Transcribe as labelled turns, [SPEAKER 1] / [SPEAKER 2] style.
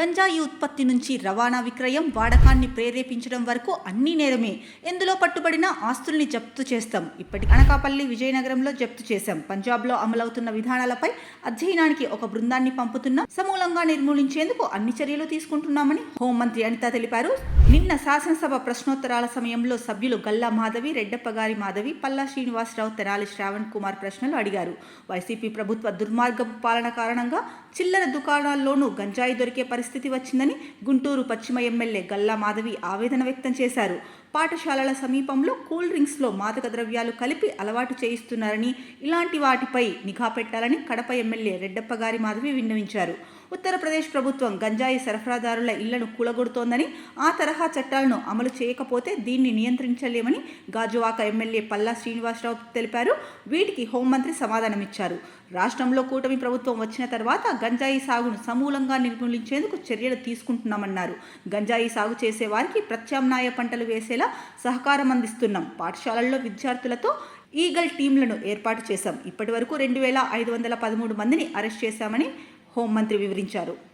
[SPEAKER 1] గంజాయి ఉత్పత్తి నుంచి రవాణా విక్రయం వాడకాన్ని ప్రేరేపించడం వరకు అన్ని నేరమే. ఎందులో పట్టుబడిన ఆస్తుల్ని జప్తు చేస్తాం. ఇప్పటి అనకాపల్లి విజయనగరంలో జప్తు చేశాం. పంజాబ్లో అమలవుతున్న విధానాలపై అధ్యయనానికి ఒక బృందాన్ని పంపుతున్నా సమూలంగా నిర్మూలించేందుకు అన్ని చర్యలు తీసుకుంటున్నామని హోంమంత్రి అనిత తెలిపారు. నిన్న శాసనసభ ప్రశ్నోత్తరాల సమయంలో సభ్యులు గల్లా మాధవి రెడ్డప్పగారి మాధవి పల్లా శ్రీనివాసరావు తెనాలి శ్రావణ్ కుమార్ ప్రశ్నలు అడిగారు. వైసీపీ ప్రభుత్వ దుర్మార్గపు పాలన కారణంగా చిల్లర దుకాణాల్లోనూ గంజాయి దొరికే పరిస్థితి వచ్చిందని గుంటూరు పశ్చిమ ఎమ్మెల్యే గల్లా మాధవి ఆవేదన వ్యక్తం చేశారు. పాఠశాలల సమీపంలో కూల్ డ్రింక్స్లో మాదక ద్రవ్యాలు కలిపి అలవాటు చేయిస్తున్నారని ఇలాంటి వాటిపై నిఘా పెట్టాలని కడప ఎమ్మెల్యే రెడ్డప్పగారి మాధవి విన్నవించారు. ఉత్తరప్రదేశ్ ప్రభుత్వం గంజాయి సరఫరాదారుల ఇళ్ళను కూలగొడుతోందని ఆ తరహా చట్టాలను అమలు చేయకపోతే దీన్ని నియంత్రించలేమని గాజువాక ఎమ్మెల్యే పల్లా శ్రీనివాసరావు తెలిపారు. వీటికి హోంమంత్రి సమాధానమిచ్చారు. రాష్ట్రంలో కూటమి ప్రభుత్వం వచ్చిన తర్వాత గంజాయి సాగును సమూలంగా నిర్మూలించేందుకు చర్యలు తీసుకుంటున్నామన్నారు. గంజాయి సాగు చేసే వారికి ప్రత్యామ్నాయ పంటలు వేసేలా సహకారం అందిస్తున్నాం. పాఠశాలల్లో విద్యార్థులతో ఈగల్ టీంలను ఏర్పాటు చేశాం. ఇప్పటి వరకు రెండు వేల ఐదు వందల పదమూడు మందిని అరెస్ట్ చేశామని హోంమంత్రి వివరించారు.